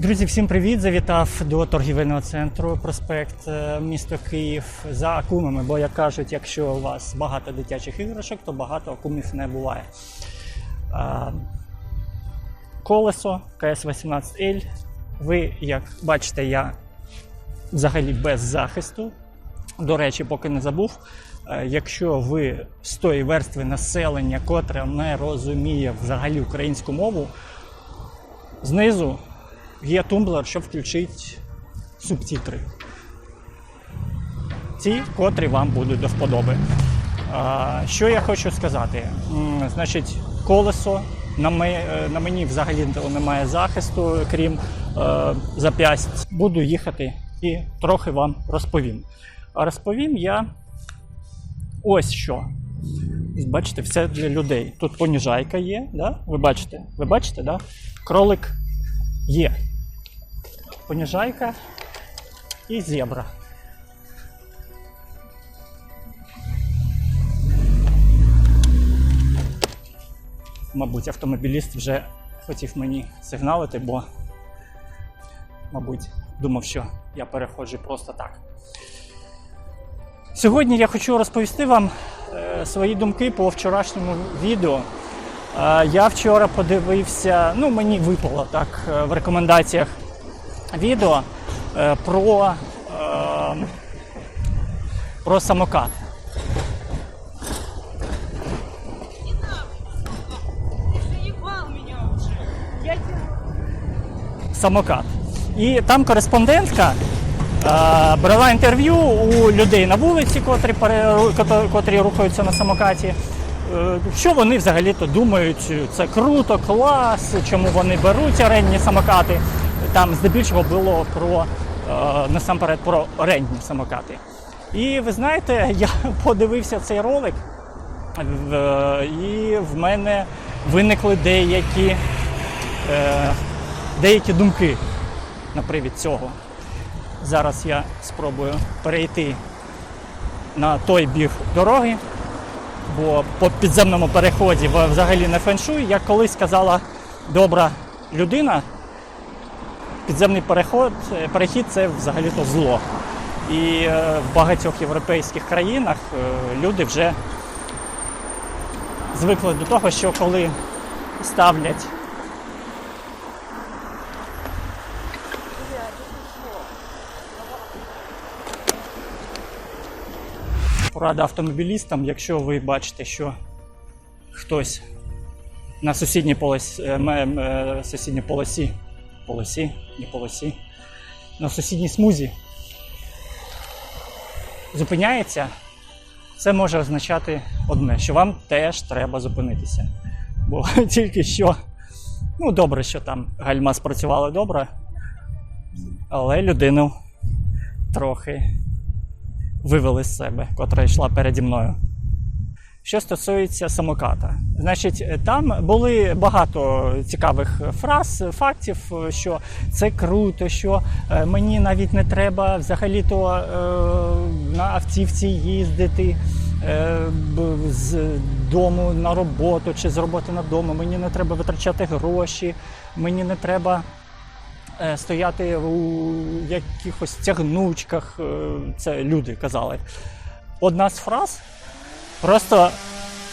Друзі, всім привіт! Завітав до торгівельного центру проспект е, місто Київ за акумами. Бо як кажуть, якщо у вас багато дитячих іграшок, то багато акумів не буває. Колесо КС-18L. Ви, як бачите, я взагалі без захисту. До речі, поки не забув. е, Якщо ви з тої верстви населення, котре не розуміє взагалі українську мову, знизу є тумблер, що включить субтитри. Ті, котрі вам будуть до вподоби. Що я хочу сказати? Значить, колесо на, е, мені взагалі немає захисту, крім е, зап'ясть. Буду їхати і трохи вам розповім. А розповім я ось що. Бачите, все для людей. Тут поніжайка є, да? ви бачите? Ви бачите, да? кролик є. Поніжайка і зебра. Мабуть, автомобіліст вже хотів мені сигналити, бо, мабуть, думав, що я переходжу просто так. Сьогодні я хочу розповісти вам е, свої думки по вчорашньому відео. Я вчора подивився, ну мені випало так е, в рекомендаціях відео е, про, е, про самокат. Самокат. І там кореспондентка брала інтерв'ю у людей на вулиці, котрі, котрі рухаються на самокаті. Е, що вони взагалі-то думають? Це круто, клас, чому вони беруть орендні самокати. Там здебільшого було про е, насамперед про орендні самокати. І ви знаєте, я подивився цей ролик, і в мене виникли деякі е, деякі думки на привід цього. Зараз я спробую перейти на той біг дороги, бо по підземному переході взагалі не феншуй. Як колись казала добра людина, підземний переход, е, перехід це взагалі-то зло. І е, в багатьох європейських країнах е, люди вже звикли до того, що коли ставлять Порада автомобілістам, якщо ви бачите, що хтось на сусідній полосі, е, м- сусідній полосі, полосі, не полосі, на сусідній смузі зупиняється, це може означати одне, що вам теж треба зупинитися. Бо тільки що, ну добре, що там гальма спрацювала добре, але людину трохи вивели з себе, котра йшла переді мною. Що стосується самоката, значить, там були багато цікавих фраз, фактів, що це круто, що е, мені навіть не треба взагалі-то е, на автівці їздити е, з дому на роботу чи з роботи на дому. Мені не треба витрачати гроші, мені не треба стояти у якихось тягнучках. е, Це люди казали. Одна з фраз просто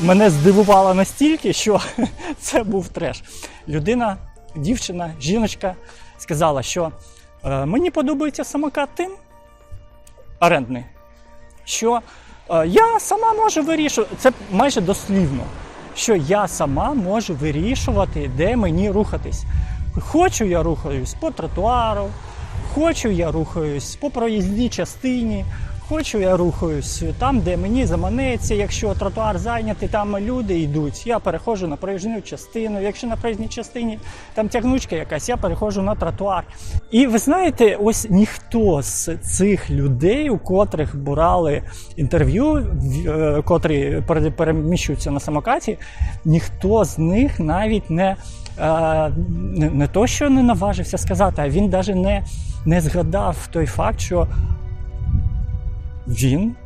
мене здивувала настільки, що це був треш. Людина, дівчина, жіночка сказала, що е, мені подобається самокат тим, орендний, що е, я сама можу вирішувати, це майже дослівно, що я сама можу вирішувати, де мені рухатись. Хочу я рухаюсь по тротуару, хочу я рухаюсь по проїзній частині, хочу я рухаюсь там, де мені заманеться. Якщо тротуар зайнятий, там люди йдуть. Я переходжу на проїжджу частину. Якщо на проїзній частині там тягнучка якась, я переходжу на тротуар. І ви знаєте, ось ніхто з цих людей, у котрих брали інтерв'ю, е, котрі переміщуються на самокаті, ніхто з них навіть е, не, не то, що не наважився сказати, а він навіть не, не згадав той факт, що він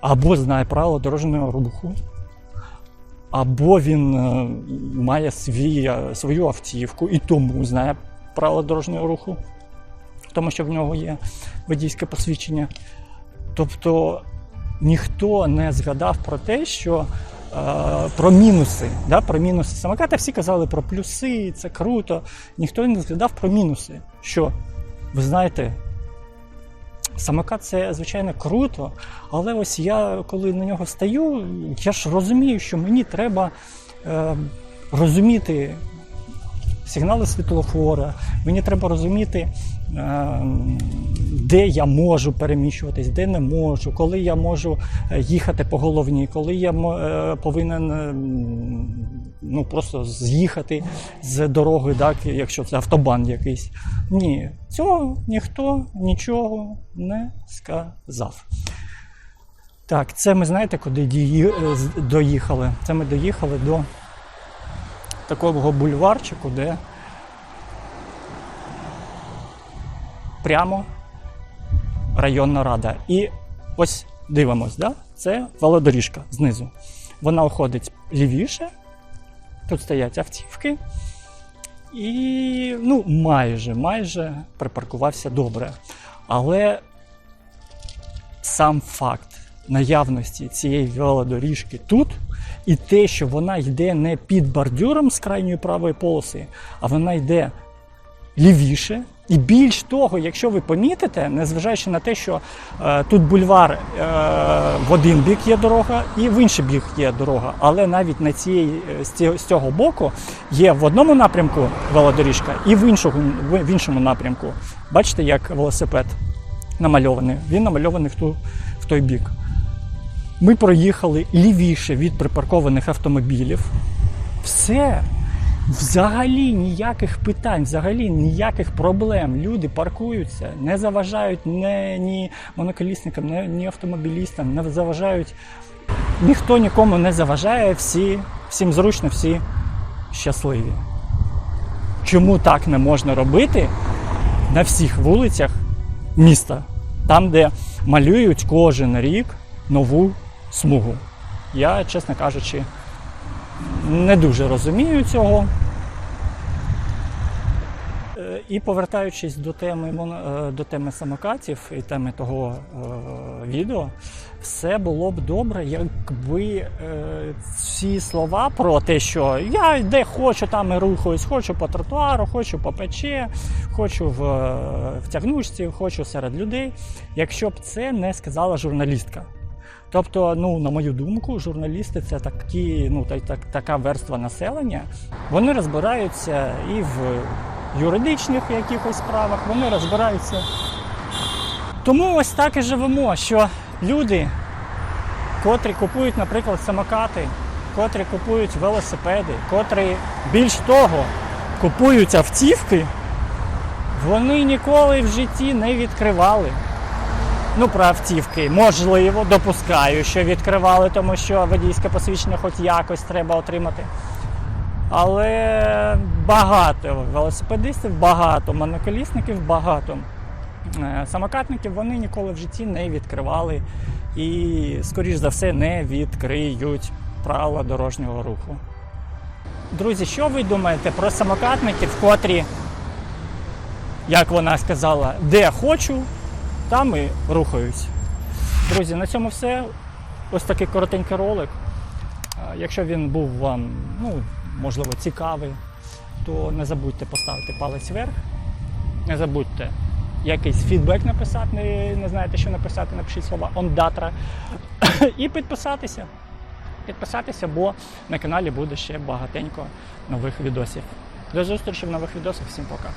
або знає правила дорожнього руху, або він е, має свій, е, свою автівку і тому знає правила дорожнього руху, тому що в нього є водійське посвідчення. Тобто ніхто не згадав про те, що е, про мінуси. Да, про мінуси самоката всі казали про плюси, це круто. Ніхто не згадав про мінуси. Що, ви знаєте, самокат це звичайно круто, але ось я коли на нього стаю, я ж розумію, що мені треба е, розуміти сигнали світлофора, мені треба розуміти, е, де я можу переміщуватись, де не можу, коли я можу е, їхати по головній, коли я е, повинен ну, просто з'їхати з дороги, так, якщо це автобан якийсь. Ні, цього ніхто нічого не сказав. Так, це ми знаєте, куди дії- е, доїхали? Це ми доїхали до такого бульварчику, де прямо районна рада. І ось дивимось, да? це велодоріжка знизу. Вона уходить лівіше, тут стоять автівки. І ну, майже, майже припаркувався добре. Але сам факт наявності цієї велодоріжки тут, і те, що вона йде не під бордюром з крайньої правої полоси, а вона йде лівіше. І більш того, якщо ви помітите, незважаючи на те, що е, тут бульвар е, в один бік є дорога, і в інший бік є дорога, але навіть на цієї, е, з цього боку є в одному напрямку велодоріжка і в іншому, в іншому напрямку. Бачите, як велосипед намальований. Він намальований в, ту, в той бік. Ми проїхали лівіше від припаркованих автомобілів. Все. Взагалі ніяких питань, взагалі ніяких проблем. Люди паркуються, не заважають ні, ні моноколісникам, ні, ні автомобілістам, не заважають. Ніхто нікому не заважає, всі, всім зручно, всі щасливі. Чому так не можна робити на всіх вулицях міста, там, де малюють кожен рік нову смугу? Я, чесно кажучи, не дуже розумію цього. І повертаючись до теми, е, до теми самокатів і теми того е, відео, все було б добре, якби е, ці слова про те, що я де хочу, там і рухаюсь, хочу по тротуару, хочу по пече, хочу в, е, в тягнучці, хочу серед людей, якщо б це не сказала журналістка. Тобто, ну, на мою думку, журналісти це такі, ну, та, так, така верства населення. Вони розбираються і в юридичних якихось справах, вони розбираються. Тому ось так і живемо, що люди, котрі купують, наприклад, самокати, котрі купують велосипеди, котрі більш того купують автівки, вони ніколи в житті не відкривали Ну, про автівки, можливо, допускаю, що відкривали, тому що водійське посвідчення хоч якось треба отримати. Але багато велосипедистів, багато моноколісників, багато е, самокатників вони ніколи в житті не відкривали і, скоріш за все, не відкриють правила дорожнього руху. Друзі, що ви думаєте про самокатників, котрі, як вона сказала, де хочу, там і рухаюсь. Друзі, на цьому все. Ось такий коротенький ролик. Якщо він був вам, ну, можливо, цікавий, то не забудьте поставити палець вверх. Не забудьте якийсь фідбек написати, не, не знаєте, що написати, напишіть слова ондатра. І підписатися. Підписатися, бо на каналі буде ще багатенько нових відосів. До зустрічі в нових відосах. Всім пока.